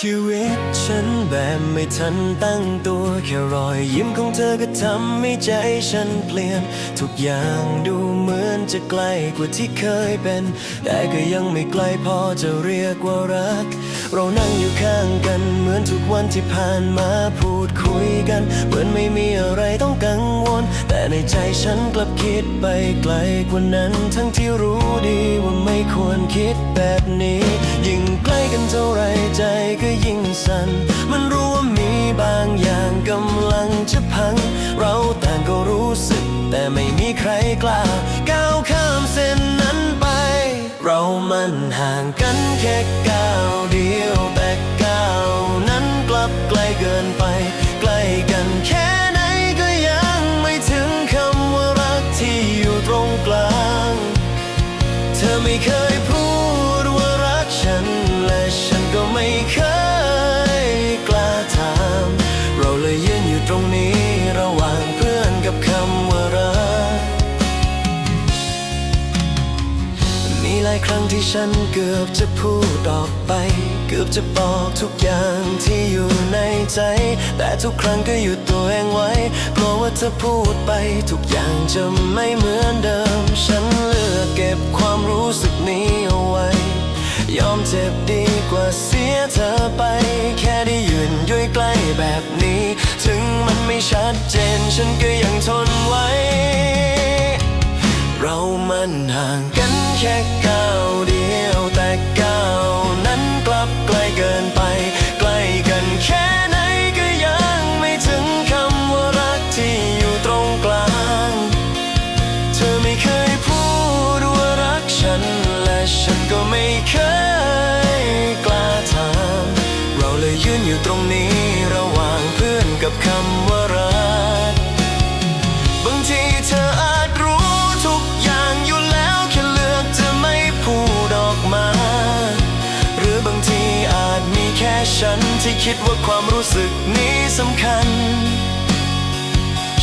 ชีวิตฉันแบบไม่ทันตั้งตัวแค่รอยยิ้มของเธอก็ทำให้ใจฉันเปลี่ยน ทุกอย่างดูเหมือนจะไกลกว่าที่เคยเป็น แต่ก็ยังไม่ไกลพอจะเรียกว่ารัก เรานั่งอยู่ข้างกัน อนทุกวันที่ผ่านมาพูดคุยกัน เหมือนไม่มีอะไรต้องกังวล แต่ในใจฉันกลับคิดไปไกลกว่านั้น ทั้งที่รู้ดีว่าไม่ควรคิดแบบนี้ ยิ่งใกล้กันเท่าไรใจก็ยิ่งสั่น มันรู้ว่ามีบางอย่างกำลังจะพัง เราต่างก็รู้สึก แต่ไม่มีใครกล้าก้าวข้ามเส้นนั้นไป เรามันห่างกันแค่ก้าวเดียว ที่ฉันเกือบจะพูดออกไป เกือบจะบอกทุกอย่างที่อยู่ในใจ แต่ทุกครั้งก็หยุดตัวเองไว้กลัวว่าถ้าพูดไป ทุกอย่างจะไม่เหมือนเดิม ฉันเลือกเก็บความรู้สึกนี้เอาไว้ ยอมเจ็บดีกว่าเสียเธอไป แค่ได้ยืนอยู่ใกล้แบบนี้ ถึงมันไม่ชัดเจน ฉันก็ยังทนไว้ เรามันห่างกันแค่ อยู่ตรงนี้ระหว่างเพื่อนกับคำว่ารักบางทีเธออาจรู้ทุกอย่างอยู่แล้วแค่เลือกจะไม่พูดออกมา หรือบางทีอาจมีแค่ฉันที่คิดว่าความรู้สึกนี้สำคัญ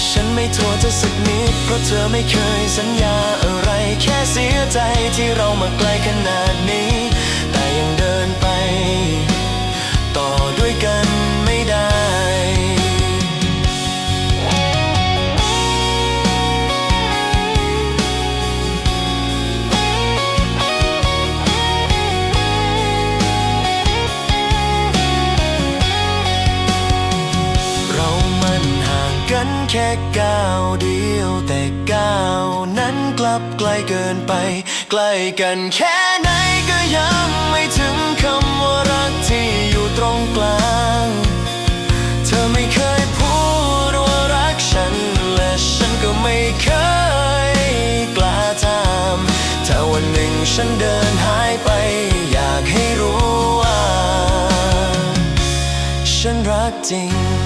ฉันไม่โทษเธอสักนิดเพราะเธอไม่เคยสัญญาอะไรแค่เสียใจที่เรามาไกลขนาดนี้ ห่างกันแค่ก้าวเดียว แต่ก้าวนั้นกลับไกลเกินไป ใกล้กันแค่ไหนก็ยังไม่ถึงคำว่ารักที่อยู่ตรงกลาง เธอไม่เคยพูดว่ารักฉัน และฉันก็ไม่เคยกล้าถามถ้าวันหนึ่งฉันเดินหายไป อยากให้รู้ว่า ฉันรักจริง